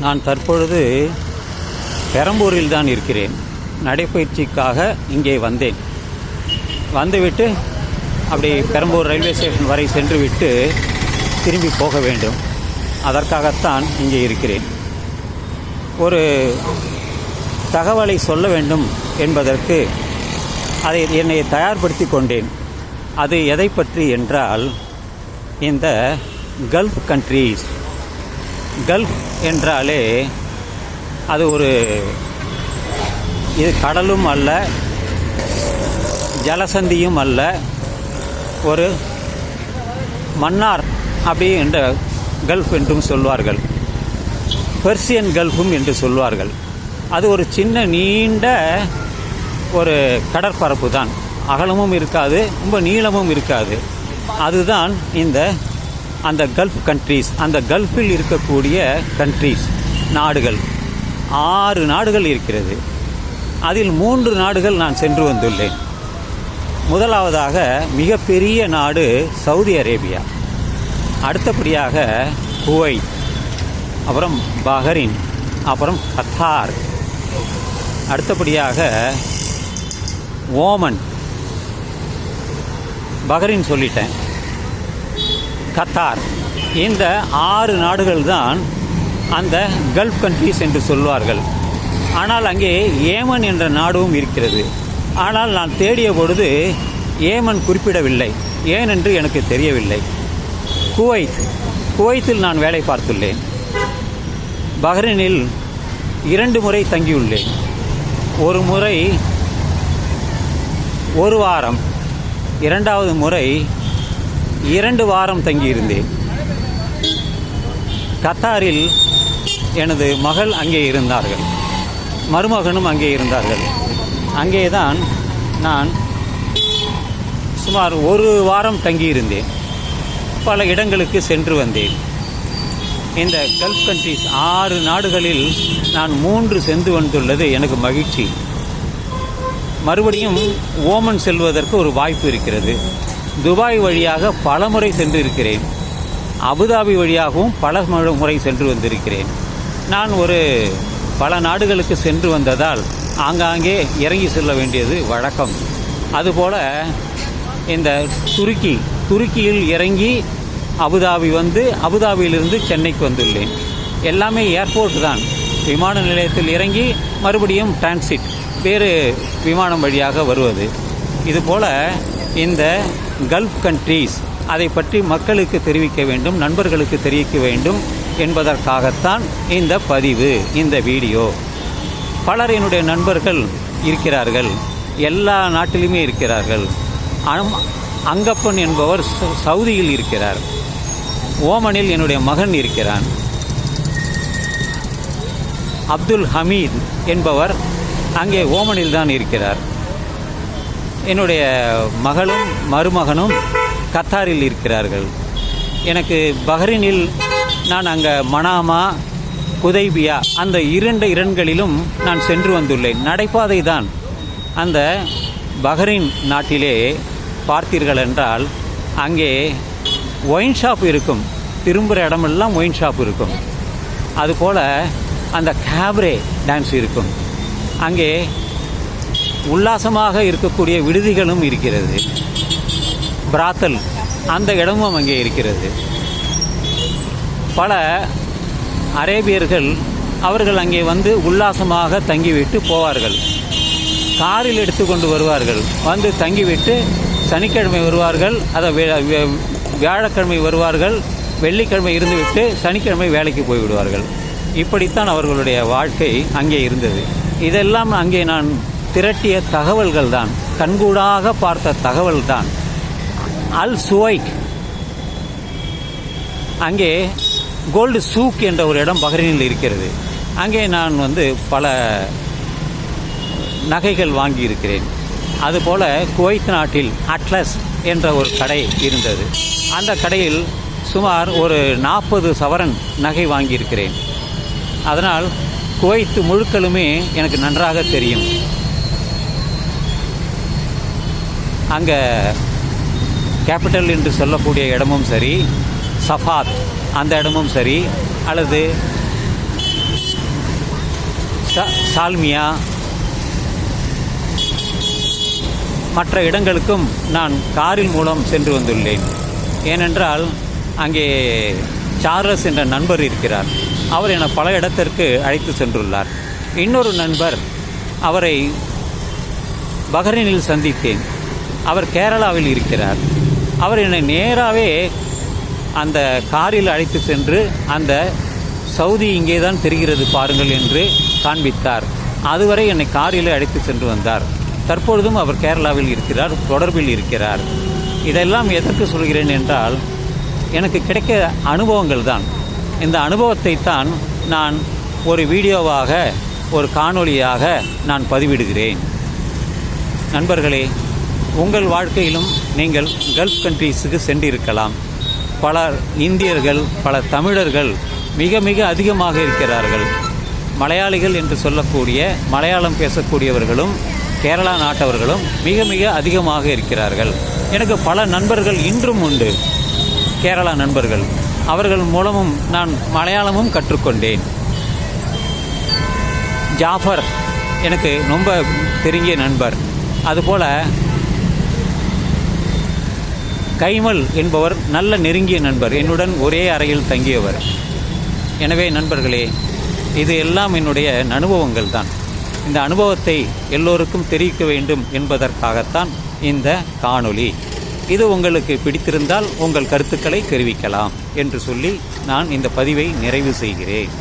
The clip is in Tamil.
நான் தற்பொழுது பெரம்பூரில் தான் இருக்கிறேன். நடைப்பயிற்சிக்காக இங்கே வந்தேன். வந்துவிட்டு அப்படி பெரம்பூர் ரயில்வே ஸ்டேஷன் வரை சென்று விட்டு திரும்பி போக வேண்டும். அதற்காகத்தான் இங்கே இருக்கிறேன். ஒரு தகவலை சொல்ல வேண்டும் என்பதற்கு அதை என்னை தயார்படுத்தி கொண்டேன். அது எதை பற்றி என்றால் இந்த கல்ஃப் கண்ட்ரீஸ் கல்ஃப் என்றாலே அது ஒரு இது கடலும் அல்ல ஜலசந்தியும் அல்ல ஒரு மன்னார் அப்படி என்ற கல்ஃப் என்றும் சொல்வார்கள். பெர்சியன் கல்ஃபும் என்று சொல்வார்கள். அது ஒரு சின்ன நீண்ட ஒரு கடற்பரப்பு தான் அகலமும் இருக்காது ரொம்ப நீளமும் இருக்காது. அதுதான் இந்த அந்த கல்ஃப் கண்ட்ரீஸ் அந்த கல்ஃபில் இருக்கக்கூடிய கண்ட்ரீஸ் நாடுகள். ஆறு நாடுகள் இருக்கிறது. அதில் மூன்று நாடுகள் நான் சென்று வந்துள்ளேன். முதலாவதாக மிகப்பெரிய நாடு சவுதி அரேபியா அடுத்தபடியாக குவைத் அப்புறம் பஹரின் அப்புறம் கத்தார் அடுத்தபடியாக ஓமன் பஹரின் சொல்லிட்டேன். கத்தார். இந்த ஆறு நாடுகள் தான் அந்த கல்ஃப் கண்ட்ரீஸ் என்று சொல்வார்கள். ஆனால் அங்கே ஏமன் என்ற நாடும் இருக்கிறது. ஆனால் நான் தேடிய பொழுது ஏமன் குறிப்பிடவில்லை. ஏனென்று எனக்கு தெரியவில்லை. குவைத். குவைத்தில் நான் வேலை பார்த்துள்ளேன். பஹ்ரைனில் இரண்டு முறை தங்கியுள்ளேன். ஒரு முறை ஒரு வாரம். இரண்டாவது முறை இரண்டு வாரம் தங்கியிருந்தேன். கத்தாரில் எனது மகள் அங்கே இருந்தார்கள். மருமகனும் அங்கே இருந்தார்கள். அங்கே தான் நான் சுமார் ஒரு வாரம் தங்கியிருந்தேன். பல இடங்களுக்கு சென்று வந்தேன். இந்த கல்ஃப் கண்ட்ரீஸ் ஆறு நாடுகளில் நான் மூன்று சென்று வந்துள்ளது எனக்கு மகிழ்ச்சி. மறுபடியும் ஓமன் செல்வதற்கு ஒரு வாய்ப்பு இருக்கிறது. துபாய் வழியாக பல முறை சென்று இருக்கிறேன் அபுதாபி வழியாகவும் பல முறை சென்று வந்திருக்கிறேன். நான் ஒரு பல நாடுகளுக்கு சென்று வந்ததால் ஆங்காங்கே இறங்கி செல்ல வேண்டியது வழக்கம். அதுபோல் இந்த துருக்கி துருக்கியில் இறங்கி அபுதாபி வந்து அபுதாபியிலிருந்து சென்னைக்கு வந்துள்ளேன். எல்லாமே ஏர்போர்ட் தான். விமான நிலையத்தில் இறங்கி மறுபடியும் டிரான்சிட் வேறு விமானம் வழியாக வருவது. இதுபோல் இந்த கல்ஃப் கண்ட்ரீஸ் அதை பற்றி மக்களுக்கு தெரிவிக்க வேண்டும் நண்பர்களுக்கு தெரிவிக்க வேண்டும் என்பதற்காகத்தான் இந்த பதிவு இந்த வீடியோ. பலர் என்னுடைய நண்பர்கள் இருக்கிறார்கள் எல்லா நாட்டிலுமே இருக்கிறார்கள். அம்- அங்கப்பன் என்பவர் சவுதியில் இருக்கிறார். ஓமனில் என்னுடைய மகன் இருக்கிறான். அப்துல் ஹமீத் என்பவர் அங்கே ஓமனில் தான் இருக்கிறார். என்னுடைய மகளும் மருமகனும் கத்தாரில் இருக்கிறார்கள். எனக்கு பஹ்ரைனில் நான் அங்கே மனாமா குதைபியா அந்த இரண்டு இரண்களிலும் நான் சென்று வந்துள்ளேன். நடைபாதை தான். அந்த பஹ்ரைன் நாட்டிலே பார்த்தீர்கள் என்றால் அங்கே ஒயின் ஷாப் இருக்கும். திரும்புகிற இடமெல்லாம் ஒயின் ஷாப் இருக்கும். அதுபோல் அந்த கேப்ரே டான்ஸ் இருக்கும். அங்கே உல்லாசமாக இருக்கக்கூடிய விடுதிகளும் இருக்கிறது. பிராத்தல் அந்த இடமும் அங்கே இருக்கிறது. பல அரேபியர்கள் அவர்கள் அங்கே வந்து உல்லாசமாக தங்கிவிட்டு போவார்கள். காரில் எடுத்துக்கொண்டு வருவார்கள். வந்து தங்கிவிட்டு சனிக்கிழமை வருவார்கள் அதை வியாழக்கிழமை வருவார்கள் வெள்ளிக்கிழமை இருந்துவிட்டு சனிக்கிழமை வேலைக்கு போய்விடுவார்கள். இப்படித்தான் அவர்களுடைய வாழ்க்கை அங்கே இருந்தது. இதெல்லாம் அங்கே நான் திரட்டிய தகவல்கள் தான் கண்கூடாக பார்த்த தகவல் தான் அல் சுவைக். அங்கே கோல்டு சூக் என்ற ஒரு இடம் பஹ்ரைனில் இருக்கிறது. அங்கே நான் வந்து பல நகைகள் வாங்கியிருக்கிறேன். அதுபோல் குவைத் நாட்டில் அட்லஸ் என்ற ஒரு கடை இருந்தது. அந்த கடையில் சுமார் ஒரு நாற்பது சவரன் நகை வாங்கியிருக்கிறேன். அதனால் குவைத்து முழுக்களுமே எனக்கு நன்றாக தெரியும். அங்கே கேபிட்டல் என்று சொல்லக்கூடிய இடமும் சரி சஃபாத் அந்த இடமும் சரி அல்லது சா- சால்மியா மற்ற இடங்களுக்கும் நான் காரின் மூலம் சென்று வந்துள்ளேன். ஏனென்றால் அங்கே சார்லஸ் என்ற நண்பர் இருக்கிறார். அவர் என பல இடத்திற்கு அழைத்து சென்றுள்ளார். இன்னொரு நண்பர் அவரை பஹ்ரைனில் சந்தித்தேன். அவர் கேரளாவில் இருக்கிறார். அவர் என்னை நேராகவே அந்த காரில் அழைத்து சென்று அந்த சவுதி இங்கே தான் தெரிகிறது பாருங்கள் என்று காண்பித்தார். அதுவரை என்னை காரில் அழைத்து சென்று வந்தார். தற்பொழுதும் அவர் கேரளாவில் இருக்கிறார் தொடர்பில் இருக்கிறார். இதெல்லாம் எதற்கு சொல்கிறேன் என்றால் எனக்கு கிடைக்க அனுபவங்கள் தான். இந்த அனுபவத்தை தான் நான் ஒரு வீடியோவாக ஒரு காணொளியாக நான் பதிவிடுகிறேன். நண்பர்களே உங்கள் வாழ்க்கையிலும் நீங்கள் கல்ஃப் கண்ட்ரீஸுக்கு சென்றிருக்கலாம். பல இந்தியர்கள் பல தமிழர்கள் மிக மிக அதிகமாக இருக்கிறார்கள். மலையாளிகள் என்று சொல்லக்கூடிய மலையாளம் பேசக்கூடியவர்களும் கேரளா நாட்டவர்களும் மிக மிக அதிகமாக இருக்கிறார்கள். எனக்கு பல நண்பர்கள் இன்றும் உண்டு. கேரளா நண்பர்கள் அவர்கள் மூலமும் நான் மலையாளமும் கற்றுக்கொண்டேன். ஜாஃபர் எனக்கு ரொம்ப தெரிஞ்ச நண்பர். அதுபோல் கைமல் என்பவர் நல்ல நெருங்கிய நண்பர். என்னுடன் ஒரே அறையில் தங்கியவர். எனவே நண்பர்களே இது எல்லாம் என்னுடைய அனுபவங்கள் தான். இந்த அனுபவத்தை எல்லோருக்கும் தெரிவிக்க வேண்டும் என்பதற்காகத்தான் இந்த காணொளி. இது உங்களுக்கு பிடித்திருந்தால் உங்கள் கருத்துக்களை தெரிவிக்கலாம் என்று சொல்லி நான் இந்த பதிவை நிறைவு செய்கிறேன்.